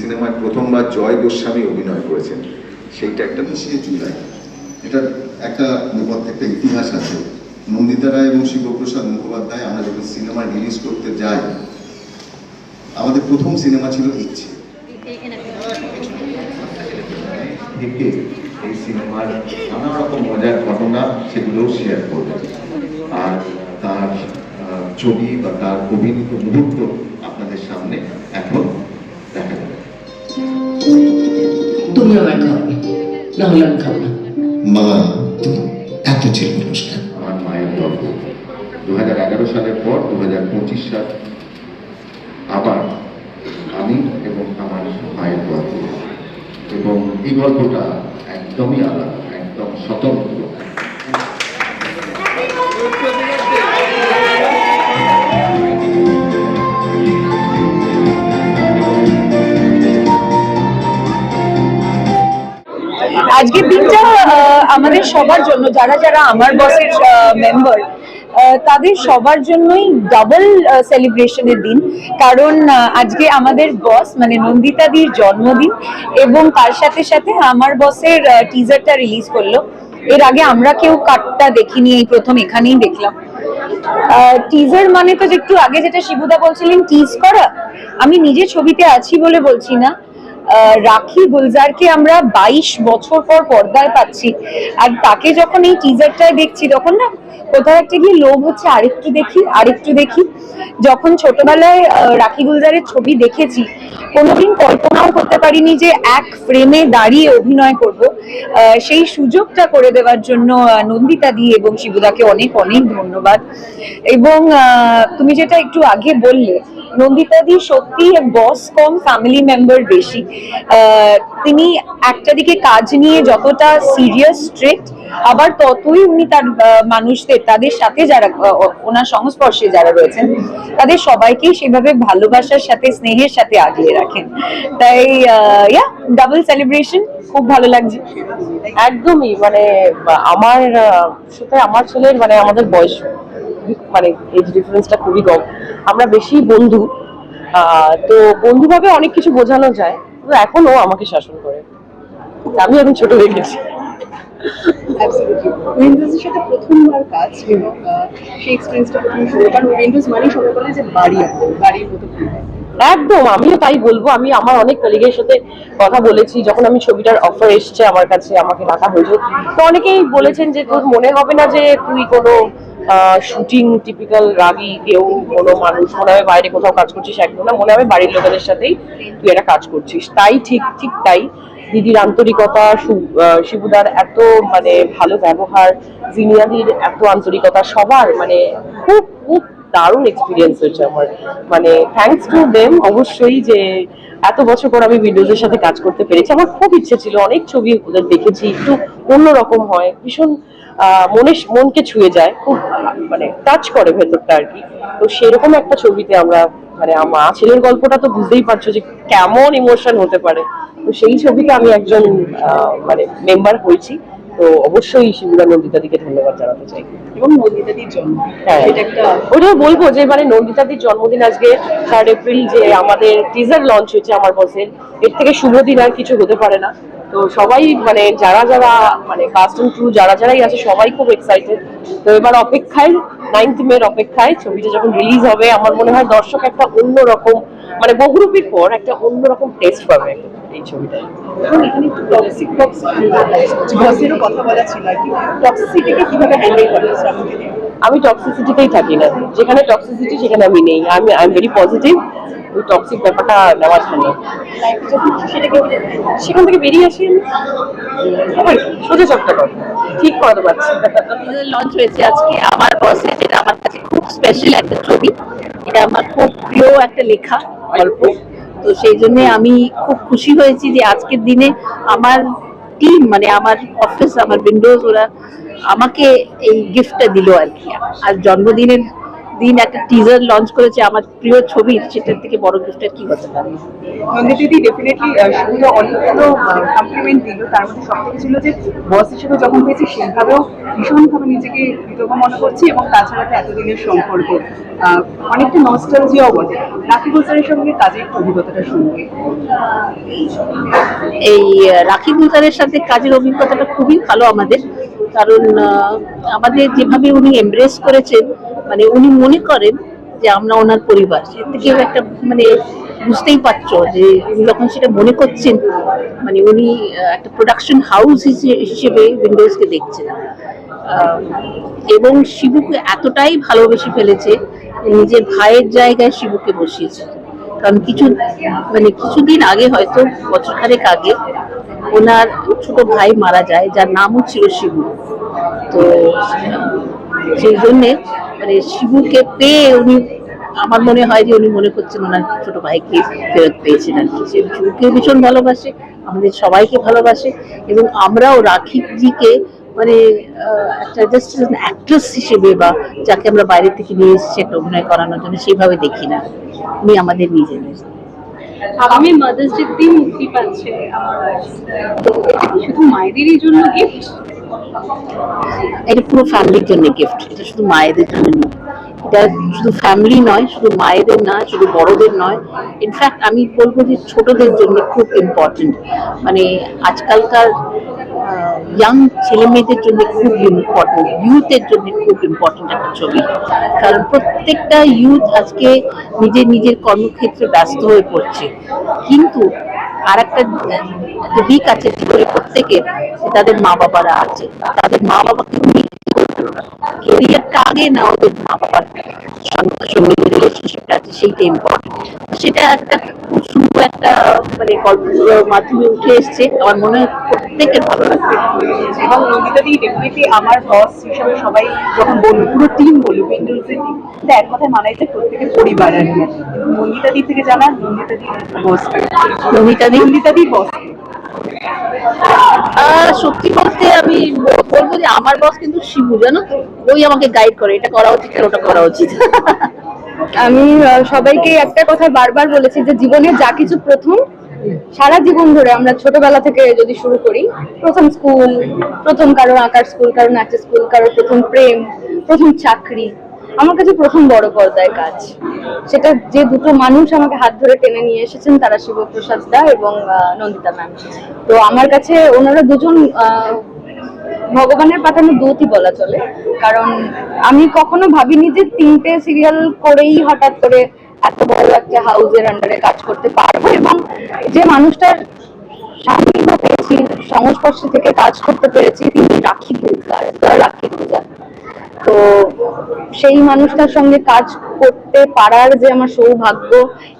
সিনেমায় প্রথমবার জয় গোস্বামী অভিনয় করেছেন। সেইটা একটা উনিশে জুলাই এটার একটা নেপথ্যে একটা ইতিহাস আছে। নন্দিতা রায় এবং শিবপ্রসাদ মুখোপাধ্যায় আমরা যখন সিনেমা রিলিজ করতে যাই আমাদের প্রথম সিনেমা ছিল ইচ্ছে। থেকে এই সিনেমার নানা রকম মজার ঘটনা সেগুলোও শেয়ার করবেন আর তার ছবি বা তার অভিনীত মুহূর্ত আপনাদের সামনে তুমি আমায় খাওয়াবে না হলে আমি খাব না। মা তুমি এত ছিল আমার মায়ের গল্প দু হাজার এগারো সালের পর দু হাজার পঁচিশ সাল আবার আমি এবং আমার মায়ের গল্প। এবং এই গল্পটা একদমই আলাদা একদম স্বতন্ত্র। আজকের দিনটা আমাদের সবার জন্য, যারা যারা আমার বসের মেম্বার তাদের সবার জন্যই ডাবল সেলিব্রেশনের দিন। কারণ আজকে আমাদের বস মানে নন্দিতাদির জন্মদিন, এবং তার সাথে সাথে আমার বসের টিজারটা রিলিজ করল। এর আগে আমরা কেউ কাটটা দেখিনি, এই প্রথম এখানেই দেখলাম। টিজার মানে তো একটু আগে যেটা শিবুদা বলছিলেন টিজ করা। আমি নিজে ছবিতে আছি বলে বলছি না। রাখি গুলজারকে আমরা বাইশ বছর পর পর্দায় পাচ্ছি। আর তাকে যখন এই টিজারটায় দেখছি, তখন না কোথাও একটা গিয়ে লোভ হচ্ছে, আরেকটু দেখি আরেকটু দেখি। যখন ছোটবেলায় রাখি গুলজারের ছবি দেখেছি, কোনোদিন কল্পনাও করতে পারিনি যে এক ফ্রেমে দাঁড়িয়ে অভিনয় করব। সেই সুযোগটা করে দেওয়ার জন্য নন্দিতা দি এবং শিবুদাকে অনেক অনেক ধন্যবাদ। এবং তুমি যেটা একটু আগে বললে, নন্দিতা দি সত্যি বস কম ফ্যামিলি মেম্বার বেশি। তিনি একটা দিকে কাজ নিয়ে যতটা সিরিয়াস স্ট্রিক্ট আবার ততই উনি তার মানুষদের, তাদের সাথে যারা ওনার সংস্পর্শে যারা রয়েছেন, তাদের সবাইকেই সেভাবে ভালোবাসার সাথে, স্নেহের সাথে আগলে রাখেন। তাই ইয়া ডাবল সেলিব্রেশন খুব ভালো লাগছে। একদমই মানে আমার সাথে আমার ছেলের মানে আমাদের বয়স মানে এজ ডিফারেন্সটা খুবই কম। আমরা বেশি বন্ধু তো বন্ধুভাবে অনেক কিছু বোঝানো যায়। এখনও আমাকে শাসন করে। আমি এখন ছোট হয়ে গেছি। উইন্ডোজের সাথে প্রথমবার কাজ এবং সেই এক্সপিরিয়েন্সটা প্রথমে শুরু কারণ উইন্ডোজ মানেই সবাই বলে যে বাড়ি বাড়ির মতো একদম আমিও তাই বলব। আমি আমার অনেক কলিগের সাথে কথা বলেছি। যখন আমি ছবিটার অফার এসছে আমার কাছে আমাকে ডাকা হয়েছে। তো অনেকেই বলেছেন যে তোর মনে হবে না যে তুই কোনো শুটিং টিপিক্যাল রাগি কেউ কোনো মানুষ, মনে হয় বাইরে কোথাও কাজ করছিস একদম না, মনে হবে বাড়ির লোকেদের সাথেই তুই একটা কাজ করছিস। তাই ঠিক ঠিক তাই দিদির আন্তরিকতা শিবুদার এত মানে ভালো ব্যবহার, জিনিয়াদির এত আন্তরিকতা সবার মানে খুব খুব দারুণ এক্সপিরিয়েন্স হয়েছে আমার। মানে থ্যাঙ্কস টু দেম অবশ্যই যে এত বছর পর আমি উইন্ডোজের সাথে কাজ করতে পেরেছি। আমার খুব ইচ্ছে ছিল, অনেক ছবি ওদের দেখেছি, একটু অন্যরকম হয়। ভীষণ মনে মনকে ছুঁয়ে যায়, খুব মানে টাচ করে ভেতরটা আর কি। তো সেরকম একটা ছবিতে আমরা মানে আমার ছেলের গল্পটা তো বুঝতেই পারছ যে কেমন ইমোশন হতে পারে। তো সেই ছবিতে আমি একজন মানে মেম্বার হয়েছি। তো অবশ্যই শিবুরা নন্দিতাদিকে ধন্যবাদ জানাতে চাই। এবং নন্দিতাদির জন্ম। হ্যাঁ। এটা একটা ওটাও বলব যে মানে নন্দিতাদির জন্মদিন আজকে থার্ড এপ্রিল যে আমাদের টিজার লঞ্চ হয়েছে আমার বসের এর থেকে শুভ দিন আর কিছু হতে পারে না। তো সবাই মানে যারা যারা মানে কাস্ট অ্যান্ড ক্রু যারা যারাই আছে সবাই খুব এক্সাইটেড তো এবার অপেক্ষায় নাইন্থ মের অপেক্ষায় ছবিটা যখন রিলিজ হবে আমার মনে হয় দর্শক একটা অন্যরকম মানে বহুরূপীর পর একটা অন্যরকম টেস্ট পাবে এই ছবিটায় আমি টক্সিসিটিতেই থাকি না। যেখানে টক্সিসিটি সেখানে আমি নেই। আমি আই এম ভেরি পজিটিভ ওই টক্সিক ব্যাপারটা নেওয়া যায় না লাইফে যখন সেটাকে সেখান থেকে বেরিয়ে আসি। আবার সোজা চটকা কর। ঠিক করাতে পারছি। লঞ্চ হয়েছে আজকে আমার বসে যেটা আমার কাছে খুব স্পেশাল একটা ছবি। এটা আমার খুব প্রিয় একটা লেখা গল্প। তো সেই জন্য আমি খুব খুশি হয়েছি যে আজকের দিনে আমার টিম মানে আমার অফিস আমার উইন্ডোজ ওরা আমাকে এই গিফটটা দিল আর কি। আর জন্মদিনের দিন একটা টিজার লঞ্চ করেছে আমার প্রিয় ছবির সেটার থেকে বড় গিফটের কি হতে পারে? নন্দিতা দিদি ডেফিনেটলি শুধু অনেকগুলো কমপ্লিমেন্ট দিল। তার মধ্যে সব ছিল যে বস হিসেবে যখন পেয়েছি সেইভাবেও ভীষণভাবে নিজেকে কৃতজ্ঞ মনে করছি এবং তাছাড়া তো এতদিনের সম্পর্ক। আহ, অনেকটা নস্টালজিয়াও বটে। সঙ্গে কাজের এই রাখি গুলজারের সাথে কাজের অভিজ্ঞতাটা খুবই ভালো আমাদের। কারণ আমাদের যেভাবে উনি এমব্রেস করেছেন মানে উনি মনে করেন যে আমরা ওনার পরিবার। এর থেকে একটা মানে বুঝতেই পারছ যে উনি যখন সেটা মনে করছেন মানে উনি একটা প্রোডাকশন হাউস হিসেবে উইন্ডোজকে দেখছেন। এবং শিবুকে এতটাই ভালোবেসে ফেলেছে নিজের ভাইয়ের জায়গায় শিবুকে বসিয়েছে। কারণ কিছু মানে কিছুদিন আগে হয়তো, বছরখানেক আগে ওনার ছোট ভাই মারা যায়, যার নামও ছিল শিবু। তো সেই জন্যে মানে শিবুকে পেয়ে উনি, আমার মনে হয় যে উনি মনে করছেন ওনার ছোট ভাইকে ফেরত পেয়েছেন আর কি। সে শিবুকে ভীষণ ভালোবাসে, আমাদের সবাইকে ভালোবাসে, এবং আমরাও রাখিজিকে মানে একটা জাস্ট অ্যাক্ট্রেস হিসেবে বা যাকে আমরা বাইরে থেকে নিয়ে এসেছি একটা অভিনয় করানোর জন্য সেইভাবে দেখি না। উনি আমাদের নিজেদের আগামী মাদার্স ডে দিন মুক্তি পাচ্ছে আমার শুধু মায়েদেরই জন্য গিফট এটা পুরো ফ্যামিলির জন্য গিফট এটা শুধু মায়েদের জন্য নয়। এটা শুধু ফ্যামিলি নয়, শুধু মায়েদের না, শুধু বড়দের নয়। ইনফ্যাক্ট আমি বলব যে ছোটদের জন্য খুব ইম্পর্টেন্ট মানে আজকালকার ইয়াং ছেলে মেয়েদের জন্য খুব ইম্পর্টেন্ট ইউথের জন্য খুব ইম্পর্টেন্ট একটা ছবি। কারণ প্রত্যেকটা ইউথ আজকে নিজের নিজের কর্মক্ষেত্রে ব্যস্ত হয়ে পড়ছে। কিন্তু আর একটা দিক আছে জীবনে প্রত্যেকের, যে তাদের মা বাবারা আছে। তাদের মা বাবাকে কেরিয়ারটা আগে না ওদের মা বাবার সঙ্গে রিলেশনশিপটা আছে, সেইটা ইম্পর্টেন্ট সেটা একটা খুব সুন্দর একটা মানে গল্পের মাধ্যমে উঠে এসছে। আমার মনে প্রত্যেকের ভালো লাগবে। এবং নন্দিতা দি ডেফিনেটলি আমার বস হিসাবে সবাই যখন বলল পুরো টিম বলল উইন্ডোজের টিম কিন্তু এক কথায় মানায় যে প্রত্যেকের পরিবার আর কি। নন্দিতা দি থেকে জানা নন্দিতা দি বস নমিতা দি? নন্দিতা দি বস আহ, সত্যি বলতে আমি বলব যে আমার বস কিন্তু শিবু জানো? ওই আমাকে গাইড করে এটা করা উচিত আর ওটা করা উচিত। আমি সবাইকে একটা কথা বারবার বলেছি যে জীবনে যা কিছু প্রথম সারা জীবন ধরে আমরা ছোটবেলা থেকে যদি শুরু করি, প্রথম স্কুল প্রথম কারও আঁকার স্কুল কারও নাচের স্কুল কারও প্রথম প্রেম, প্রথম চাকরি, আমার কাছে প্রথম বড় পর্দায় কাজ। সেটা যে দুটো মানুষ আমাকে হাত ধরে টেনে নিয়ে এসেছেন তারা শিবপ্রসাদ দা এবং নন্দিতা ম্যাম। তো আমার কাছে ওনারা দুজন ভগবানের পাঠানো দূতই বলা চলে। কারণ আমি কখনো ভাবিনি যে তিনটে সিরিয়াল করেই হঠাৎ করে এত বড় একটা হাউসের আন্ডারে কাজ করতে পারব এবং যে মানুষটার সান্নিধ্য পেয়েছি, সংস্পর্শে থেকে কাজ করতে পেরেছি, তিনি রাখি গুলজার রাখি গুলজার তো সেই মানুষটার সঙ্গে কাজ করতে পারার যে আমার সৌভাগ্য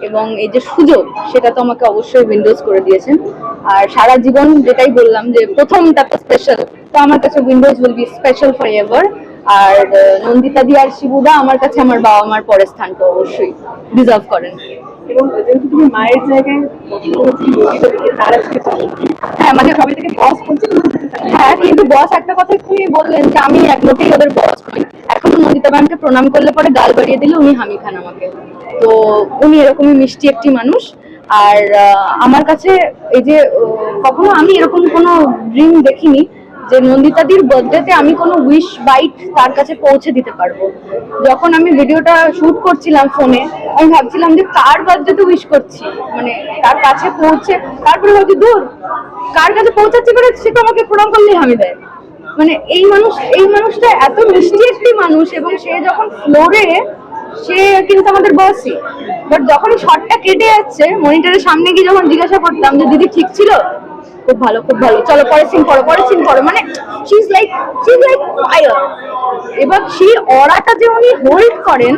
এবং এই যে সুযোগ, সেটা তো আমাকে অবশ্যই উইন্ডোজ করে দিয়েছেন। আর সারা জীবন যেটাই বললাম যে প্রথমটা তো স্পেশাল তো আমার কাছে Windows will be special forever আর নন্দিতা দি আর শিবুদা আমার কাছে আমার বাবা মার পরের স্থানটা অবশ্যই ডিজার্ভ করেন। এবং যেহেতু তুমি মায়ের জায়গায় হ্যাঁ মানে সবাই থেকে বস বলছে হ্যাঁ কিন্তু বস একটা কথা বললেন যে আমি এক মোটেই ওদের বস নই। এখনও নন্দিতা ম্যামকে প্রণাম করলে পরে গাল বাড়িয়ে দিলে উনি হামি খান আমাকে। তো উনি এরকমই মিষ্টি একটি মানুষ। আর আমার কাছে এই যে কখনো আমি এরকম কোনো ড্রিম দেখিনি। যে নন্দিতাদির বার্থডেতে আমি কোনো উইশ বাইট তার কাছে পৌঁছে দিতে পারব। যখন আমি ভিডিওটা শুট করছিলাম ফোনে আমি ভাবছিলাম যে কার বার্থডেতে উইশ করছি? মানে তার কাছে পৌঁছে, তারপরে ভাবছি, দূর, কার কাছে পৌঁছাচ্ছি করে সে তো আমাকে প্রণাম করলেই হামি দেয় মানে এই মানুষ, এই মানুষটা এত মিষ্টি একটি মানুষ এবং সে যখন ফ্লোরে সে কিন্তু আমাদের বসই বাট যখন শটটা কেটে যাচ্ছে মনিটরের সামনে গিয়ে যখন জিজ্ঞাসা করতাম যে, দিদি ঠিক ছিল? খুব ভালো খুব ভালো। চলো পরে সিন করো পরে সিন করো। মানে she is like she is like fire এবার সেই অরাটা যে উনি হোল্ড করেন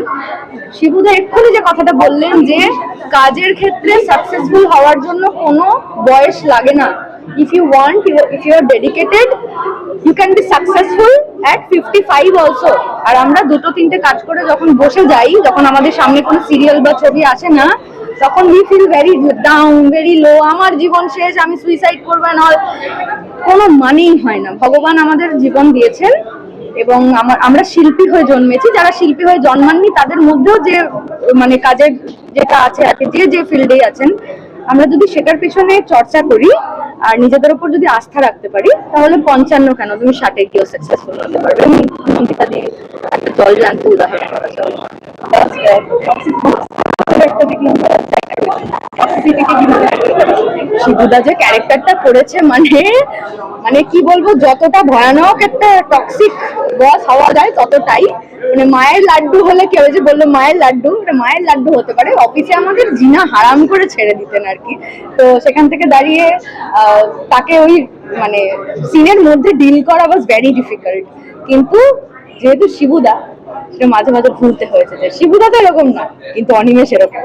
শিবুদা এক্ষুনি যে কথাটা বললেন যে, কাজের ক্ষেত্রে সাকসেসফুল হওয়ার জন্য কোনো বয়স লাগে না। If you want if you are dedicated you can be successful at fifty five also আর আমরা দুটো, তিনটে কাজ করে যখন বসে যাই, যখন আমাদের সামনে কোনো সিরিয়াল বা ছবি আসে না তখন we feel very down very low আমার জীবন শেষ, আমি সুইসাইড করব না কোনো মানেই হয় না। ভগবান আমাদের জীবন দিয়েছেন এবং আমার আমরা শিল্পী হয়ে জন্মেছি। যারা শিল্পী হয়ে জন্মাননি, তাদের মধ্যেও যে মানে কাজের যেটা আছে, আর যে যে ফিল্ডেই আছেন, আমরা যদি সেটার পেছনে চর্চা করি, আর নিজেদের উপর যদি আস্থা রাখতে পারি, তাহলে পঞ্চান্ন কেন? তুমি ষাটে গিয়েও সাকসেসফুল হতে পারবে। দিয়ে একটা জল জানতে উদাহরণ করা ক্যারেক্টারটা করেছে মানে মানে কি বলব, যতটা একটা টক্সিক হওয়া যায়, ততটাই। মানে মায়ের লাড্ডু হলে কেউ যে বলল, মায়ের লাড্ডু? মানে মায়ের লাড্ডু হতে পারে। অফিসে আমাদের জিনা হারাম করে ছেড়ে দিতেন আর কি। তো সেখান থেকে দাঁড়িয়ে তাকে ওই মানে সিনের মধ্যে ডিল করা ওয়াজ ভেরি ডিফিকাল্ট কিন্তু যেহেতু শিবুদা সেটা মাঝে মাঝে ভুলতে হয়েছে যে শিবুদা তো এরকম না, কিন্তু অনিমেষ এরকম।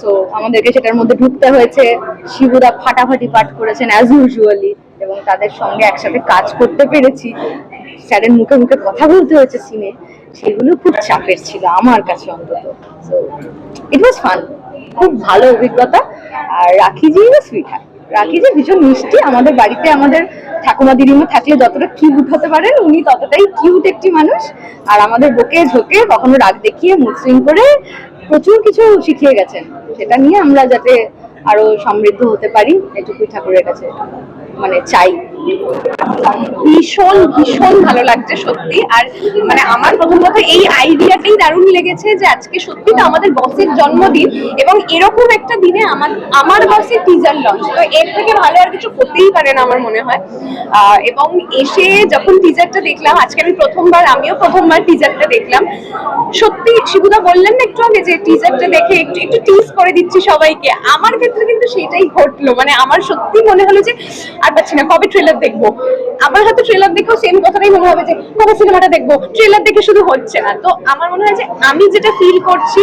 সো আমাদেরকে সেটার মধ্যে ঢুকতে হয়েছে। শিবুদা ফাটাফাটি পাঠ করেছেন অ্যাজ ইউজুয়ালি এবং তাদের সঙ্গে একসাথে কাজ করতে পেরেছি। স্যারের মুখে মুখে কথা বলতে হয়েছে সিনে সেগুলো খুব চাপের ছিল আমার কাছে অন্তত। সো ইট ওয়াজ ফান খুব ভালো অভিজ্ঞতা। আর রাখি জি সুইট রাখি যে ভীষণ মিষ্টি। আমাদের বাড়িতে আমাদের ঠাকুমা দিদিমা থাকলে যতটা কিউট হতে পারেন, উনি ততটাই কিউট একটি মানুষ। আর আমাদের বকে ঝোঁকে কখনো রাগ দেখিয়ে মুসলিম করে প্রচুর কিছু শিখিয়ে গেছেন। সেটা নিয়ে আমরা যাতে আরও সমৃদ্ধ হতে পারি, এটুকুই ঠাকুরের কাছে মানে চাই। ভীষণ ভীষণ ভালো লাগছে সত্যি। আর মানে আমার প্রথম কথা এই আইডিয়াটাই দারুণ লেগেছে যে আজকে সত্যি তো আমাদের বসের জন্মদিন এবং এরকম একটা দিনে আমার আমার বসের টিজার লঞ্চ তো এর থেকে ভালো আর কিছু হতেই পারে না আমার মনে হয়। এবং এসে যখন টিজারটা দেখলাম, আজকে আমি প্রথমবার, আমিও প্রথমবার টিজারটা দেখলাম। সত্যি, শিবুদা বললেন না একটু আগে যে টিজারটা দেখে একটু একটু টিজ করে দিচ্ছি সবাইকে। আমার ক্ষেত্রে কিন্তু সেটাই ঘটলো। মানে আমার সত্যি মনে হলো যে, আর পাচ্ছি না, কবে ট্রেলার দেখব। আমার হয়তো ট্রেলার দেখেও সেম কথাটাই মনে হবে যে কবে সিনেমাটা দেখব। ট্রেলার দেখে শুধু হচ্ছে না। তো আমার মনে হয় যে, আমি যেটা ফিল করছি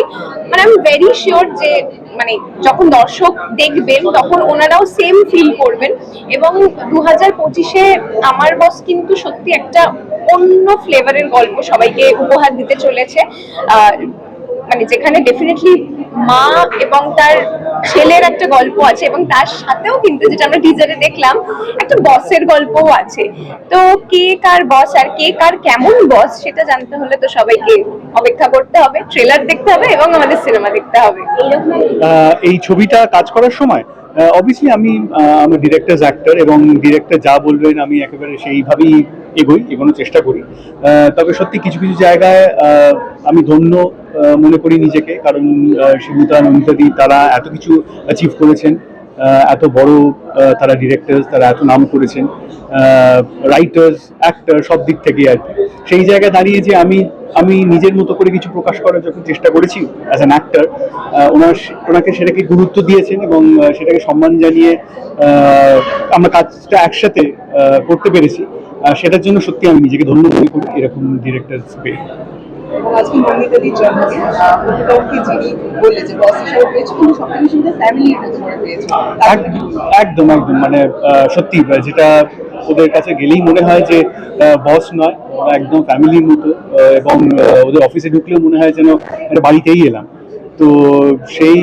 মানে আমি ভেরি শিওর যে মানে যখন দর্শক দেখবেন, তখন ওনারাও সেম ফিল করবেন। এবং দু হাজার পঁচিশে আমার বস কিন্তু সত্যি একটা অন্য ফ্লেভারের গল্প সবাইকে উপহার দিতে চলেছে। মানে যেখানে ডেফিনেটলি মা এবং তার ছেলের একটা গল্প আছে এবং তার সাথেও কিন্তু যেটা আমরা টিজারে দেখলাম, একটা বসের গল্পও আছে। তো কে কার বস আর কে কার কেমন বস সেটা জানতে হলে তো সবাইকে অপেক্ষা করতে হবে ট্রেলার দেখতে হবে এবং আমাদের সিনেমা দেখতে হবে। এই ছবিটা কাজ করার সময় অবভিয়াসলি আমি আমি আমার ডিরেক্টর অ্যাক্টর এবং ডিরেক্টর যা বলবেন আমি একেবারে সেইভাবেই এগোই, এগোনোর চেষ্টা করি। তবে সত্যি কিছু কিছু জায়গায় আমি ধন্য মনে করি নিজেকে, কারণ শিবুতা নন্দিতাদি তারা এত কিছু অ্যাচিভ করেছেন। এত বড় তারা ডিরেক্টরস তারা এত নাম করেছেন রাইটার্স অ্যাক্টর সব দিক থেকে আর সেই জায়গায় দাঁড়িয়ে যে আমি আমি নিজের মতো করে কিছু প্রকাশ করার যখন চেষ্টা করেছি অ্যাজ অ্যান অ্যাক্টর ওনার ওনাকে সেটাকে গুরুত্ব দিয়েছেন এবং সেটাকে সম্মান জানিয়ে আমরা কাজটা একসাথে করতে পেরেছি। সেটার জন্য সত্যি আমি নিজেকে ধন্য মনে করি এরকম ডিরেক্টর পেয়ে আজকে নন্দিতাদির জন্মদিন প্রতিপক্ষে যিনি বললে যে বস হিসাবে পেয়েছ কিন্তু জন্য কি বলব? একদম একদম মানে সত্যি যেটা ওদের কাছে গেলেই মনে হয় যে বস নয় একদম ফ্যামিলির মতো এবং ওদের অফিসে ঢুকলেও মনে হয় যেন একটা বাড়িতেই এলাম তো সেই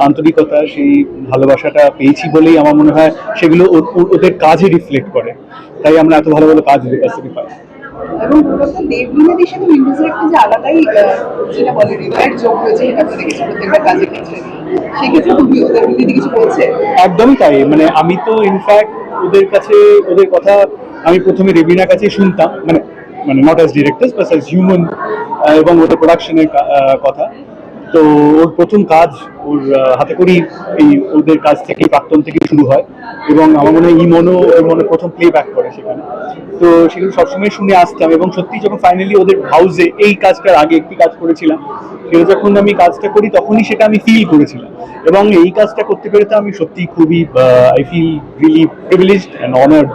আন্তরিকতা, সেই ভালোবাসাটা পেয়েছি বলেই আমার মনে হয় সেগুলো ওদের কাজে রিফ্লেক্ট করে তাই আমরা এত ভালো ভালো কাজ ওদের কাছ থেকে পাই এবং মূলত সাথে উইন্ডোজের একটা যে আলাদাই যেটা বলে এটা তো দেখেছি প্রত্যেকটা ক্ষেত্রে। একদমই তাই। মানে আমি তো ইনফ্যাক্ট ওদের কাছে, ওদের কথা আমি প্রথমে রেবিনার কাছে শুনতাম। মানে মানে not as director but as human এবং ওদের প্রোডাকশনের কথা। তো ওর প্রথম কাজ ওর হাতে করি এই ওদের কাজ থেকে প্রাক্তন থেকে শুরু হয় এবং আমার মনে হয় ইমনও ওর মনে প্রথম প্লে ব্যাক করে সেখানে। তো সেগুলো সবসময় শুনে আসতাম এবং সত্যি যখন ফাইনালি ওদের হাউসে এই কাজটার আগে একটি কাজ করেছিলাম, সেটা যখন আমি কাজটা করি তখনই সেটা আমি ফিল করেছিলাম। এবং এই কাজটা করতে পেরে তো আমি সত্যি খুবই I feel really privileged and honoured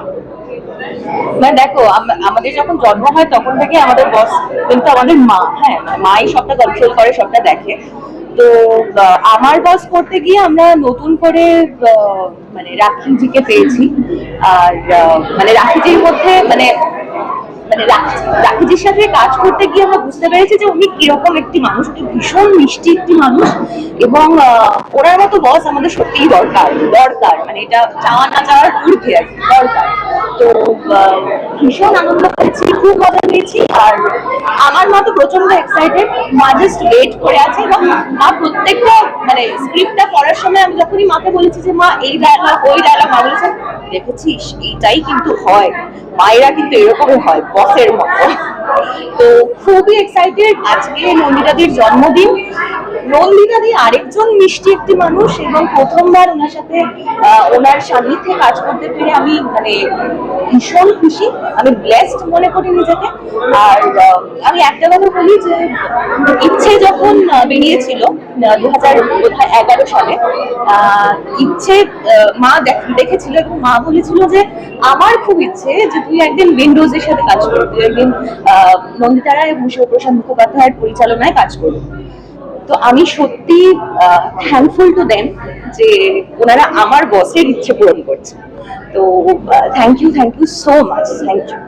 না, দেখো আমাদের যখন জন্ম হয়, তখন থেকে আমাদের বস কিন্তু আমাদের মা হ্যাঁ মাই সবটা কন্ট্রোল করে, সবটা দেখে। তো আমার বস করতে গিয়ে আমরা নতুন করে মানে রাখিজিকে পেয়েছি। আর মানে রাখিজির মধ্যে মানে রাখিজির সাথে কাজ করতে গিয়ে আমরা বুঝতে পেরেছি যে উনি কীরকম একটি মানুষ উনি ভীষণ মিষ্টি একটি মানুষ এবং ওনার মতো বস আমাদের সত্যিই দরকার দরকার। মানে এটা চাওয়া না চাওয়ার ঊর্ধ্বে দরকার। তো ভীষণ আনন্দ পেয়েছি, খুব মজা পেয়েছি আর আমার মা তো প্রচণ্ড এক্সাইটেড মা জাস্ট ওয়েট করে আছে এবং মা প্রত্যেকটা মানে স্ক্রিপ্টটা পড়ার সময় আমি যখনই মাকে বলেছি যে, মা, এই ডায়লগ ওই ডায়লগ মা বলেছেন দেখেছিস, এইটাই কিন্তু হয়। মায়েরা কিন্তু এরকমই হয় বসের মতো। তো খুবই এক্সাইটেড আজকে নন্দিতাদির জন্মদিন। নন্দিতাদি আরেকজন মিষ্টি একটি মানুষ এবং প্রথমবার ওনার সাথে ওনার সান্নিধ্যে কাজ করতে পেরে আমি মানে ভীষণ খুশি। আমি ব্লেসড মনে করি নিজেকে। আর আমি একটা কথা বলি যে, ইচ্ছে যখন বেরিয়েছিল দু হাজার এগারো সালে ইচ্ছে মা দেখ- দেখেছিল এবং মা বলেছিল যে, আমার খুব ইচ্ছে যে তুই একদিন উইন্ডোজের সাথে কাজ করবি, একদিন আহ, নন্দিতা রায় এবং শিবপ্রসাদ মুখোপাধ্যায়ের পরিচালনায় কাজ করুন। তো আমি সত্যি থ্যাঙ্কফুল টু দেন যে ওনারা আমার বসের ইচ্ছে পূরণ করছে। তো thank you thank you so much thank you